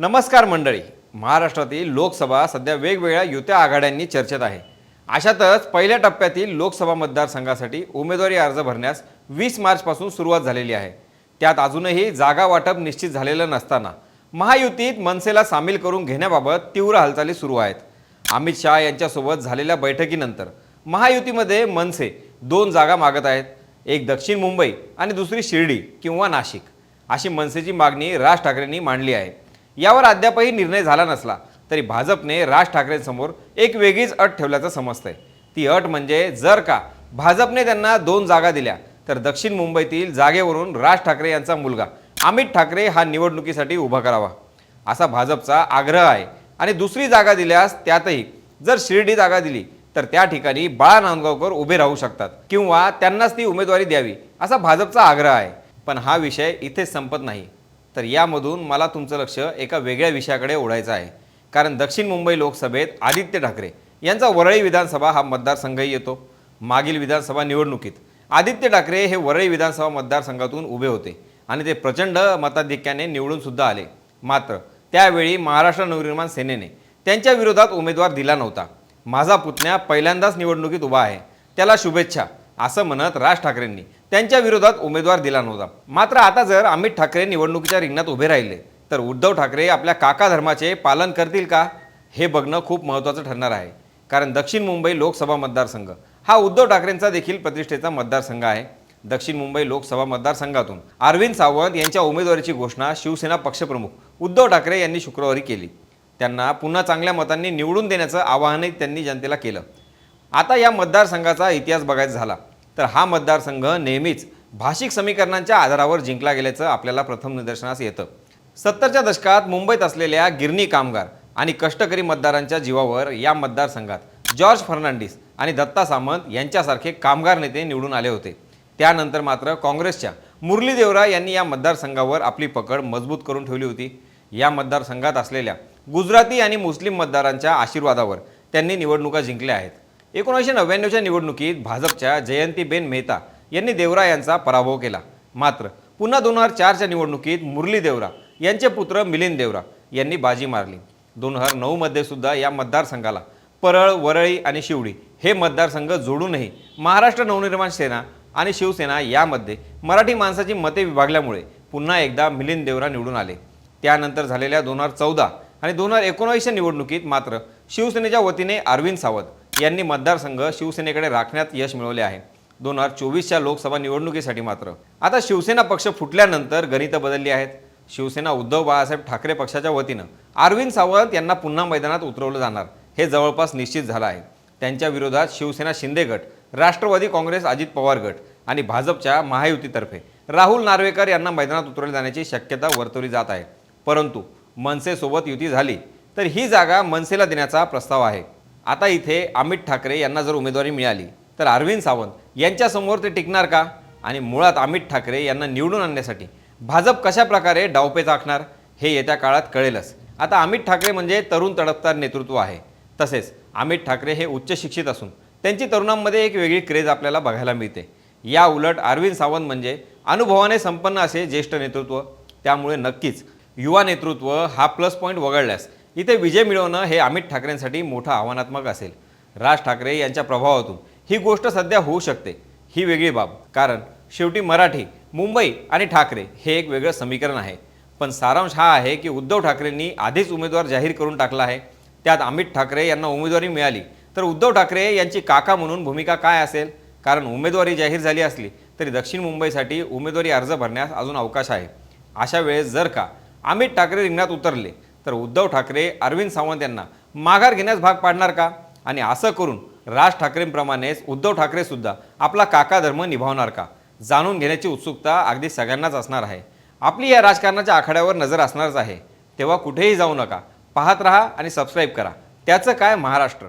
नमस्कार मंडळी. महाराष्ट्रातील लोकसभा सध्या वेगवेगळ्या युत्या आघाड्यांनी चर्चेत आहे. अशातच पहिल्या टप्प्यातील लोकसभा मतदारसंघासाठी उमेदवारी अर्ज भरण्यास वीस मार्चपासून सुरुवात झालेली आहे. त्यात अजूनही जागा वाटप निश्चित झालेलं नसताना महायुतीत मनसेला सामील करून घेण्याबाबत तीव्र हालचाली सुरू आहेत. अमित शहा यांच्यासोबत झालेल्या बैठकीनंतर महायुतीमध्ये मनसे दोन जागा मागत आहेत. एक दक्षिण मुंबई आणि दुसरी शिर्डी किंवा नाशिक अशी मनसेची मागणी राज ठाकरेंनी मांडली आहे. यावर अद्यापही निर्णय झाला नसला तरी भाजपने राज ठाकरेंसमोर एक वेगळीच अट ठेवल्याचं समजतंय. ती अट म्हणजे जर का भाजपने त्यांना दोन जागा दिल्या तर दक्षिण मुंबईतील जागेवरून राज ठाकरे यांचा मुलगा अमित ठाकरे हा निवडणुकीसाठी उभा करावा असा भाजपचा आग्रह आहे. आणि दुसरी जागा दिल्यास त्यातही जर शिर्डी जागा दिली तर त्या ठिकाणी बाळा नांदगावकर उभे राहू शकतात किंवा त्यांनाच ती उमेदवारी द्यावी असा भाजपचा आग्रह आहे. पण हा विषय इथेच संपत नाही. तर यामधून मला तुमचं लक्ष एका वेगळ्या विषयाकडे ओढायचं आहे. कारण दक्षिण मुंबई लोकसभेत आदित्य ठाकरे यांचा वरळी विधानसभा हा मतदारसंघही येतो. मागील विधानसभा निवडणुकीत आदित्य ठाकरे हे वरळी विधानसभा मतदारसंघातून उभे होते आणि ते प्रचंड मताधिक्याने निवडूनसुद्धा आले. मात्र त्यावेळी महाराष्ट्र नवनिर्माण सेनेने त्यांच्या विरोधात उमेदवार दिला नव्हता. माझा पुतण्या पहिल्यांदाच निवडणुकीत उभा आहे. त्याला शुभेच्छा असं म्हणत राज ठाकरेंनी त्यांच्या विरोधात उमेदवार दिला नव्हता. मात्र आता जर अमित ठाकरे निवडणुकीच्या रिंगणात उभे राहिले तर उद्धव ठाकरे आपल्या काका धर्माचे पालन करतील का हे बघणं खूप महत्त्वाचं ठरणार आहे. कारण दक्षिण मुंबई लोकसभा मतदारसंघ हा उद्धव ठाकरेंचा देखील प्रतिष्ठेचा मतदारसंघ आहे. दक्षिण मुंबई लोकसभा मतदारसंघातून अरविंद सावंत यांच्या उमेदवारीची घोषणा शिवसेना पक्षप्रमुख उद्धव ठाकरे यांनी शुक्रवारी केली. त्यांना पुन्हा चांगल्या मतांनी निवडून देण्याचं आवाहनही त्यांनी जनतेला केलं. आता या मतदारसंघाचा इतिहास बघायचा झाला. तर हा मतदारसंघ नेहमीच भाषिक समीकरणांच्या आधारावर जिंकला गेल्याचं आपल्याला प्रथम निदर्शनास येतं. सत्तरच्या दशकात मुंबईत असलेल्या गिरणी कामगार आणि कष्टकरी मतदारांच्या जीवावर या मतदारसंघात जॉर्ज फर्नांडिस आणि दत्ता सामंत यांच्यासारखे कामगार नेते निवडून आले होते. त्यानंतर मात्र काँग्रेसच्या मुरली देवरा यांनी या मतदारसंघावर आपली पकड मजबूत करून ठेवली होती. या मतदारसंघात असलेल्या गुजराती आणि मुस्लिम मतदारांच्या आशीर्वादावर त्यांनी निवडणुका जिंकल्या आहेत. एकोणीसशे नव्याण्णवच्या निवडणुकीत भाजपच्या जयंतीबेन मेहता यांनी देवरा यांचा पराभव केला. मात्र पुन्हा दोन हजार चारच्या निवडणुकीत मुरली देवरा यांचे पुत्र मिलिंद देवरा यांनी बाजी मारली. दोन हजार नऊमध्ये सुद्धा या मतदारसंघाला परळ वरळी आणि शिवडी हे मतदारसंघ जोडूनही महाराष्ट्र नवनिर्माण सेना आणि शिवसेना यामध्ये मराठी माणसाची मते विभागल्यामुळे पुन्हा एकदा मिलिंद देवरा निवडून आले. त्यानंतर झालेल्या दोन हजार चौदा आणि दोन हजार एकोणावीसच्या निवडणुकीत मात्र शिवसेनेच्या वतीने अरविंद सावंत यांनी मतदारसंघ शिवसेनेकडे राखण्यात यश मिळवले आहे. दोन हजार चोवीसच्या लोकसभा निवडणुकीसाठी मात्र. आता शिवसेना पक्ष फुटल्यानंतर गणितं बदलली आहेत. शिवसेना उद्धव बाळासाहेब ठाकरे पक्षाच्या वतीनं अरविंद सावंत यांना पुन्हा मैदानात उतरवलं जाणार हे जवळपास निश्चित झालं आहे. त्यांच्या विरोधात शिवसेना शिंदे गट राष्ट्रवादी काँग्रेस अजित पवार गट आणि भाजपच्या महायुतीतर्फे राहुल नार्वेकर यांना मैदानात उतरवले जाण्याची शक्यता वर्तवली जात आहे. परंतु मनसेसोबत युती झाली तर ही जागा मनसेला देण्याचा प्रस्ताव आहे. आता इथे अमित ठाकरे यांना जर उमेदवारी मिळाली तर अरविंद सावंत यांच्यासमोर ते टिकणार का? आणि मुळात अमित ठाकरे यांना निवडून आणण्यासाठी भाजप कशा प्रकारे डावपेच आखणार हे येत्या काळात कळेलच. आता अमित ठाकरे म्हणजे तरुण तडफदार नेतृत्व आहे. तसेच अमित ठाकरे हे उच्च शिक्षित असून त्यांची तरुणांमध्ये एक वेगळी क्रेज आपल्याला बघायला मिळते. या उलट अरविंद सावंत म्हणजे अनुभवाने संपन्न असे ज्येष्ठ नेतृत्व त्यामुळे नक्कीच युवा नेतृत्व हा प्लस पॉईंट वगळल्यास इथे विजय मिळवणं हे अमित ठाकरेंसाठी मोठं आव्हानात्मक असेल. राज ठाकरे यांच्या प्रभावातून. ही गोष्ट सध्या होऊ शकते. ही वेगळी बाब. कारण शेवटी मराठी मुंबई आणि ठाकरे हे एक वेगळं समीकरण आहे. पण सारांश हा आहे की उद्धव ठाकरेंनी आधीच उमेदवार जाहीर करून टाकला आहे. त्यात अमित ठाकरे यांना उमेदवारी मिळाली. तर उद्धव ठाकरे यांची काका म्हणून भूमिका काय असेल? कारण उमेदवारी जाहीर झाली असली तरी दक्षिण मुंबईसाठी उमेदवारी अर्ज भरण्यास अजून अवकाश आहे. अशा वेळेस जर का अमित ठाकरे रिंगणात उतरले तर उद्धव ठाकरे अरविंद सावंत यांना माघार घेण्यास भाग पाडणार का? आणि असं करून राज ठाकरेंप्रमाणेच उद्धव ठाकरे सुद्धा आपला काका धर्म निभावणार का? जाणून घेण्याची उत्सुकता अगदी सगळ्यांनाच असणार आहे. आपली या राजकारणाच्या आखाड्यावर नजर असणारच आहे. तेव्हा कुठेही जाऊ नका. पाहत रहा आणि सबस्क्राईब करा. त्याचं काय? महाराष्ट्र.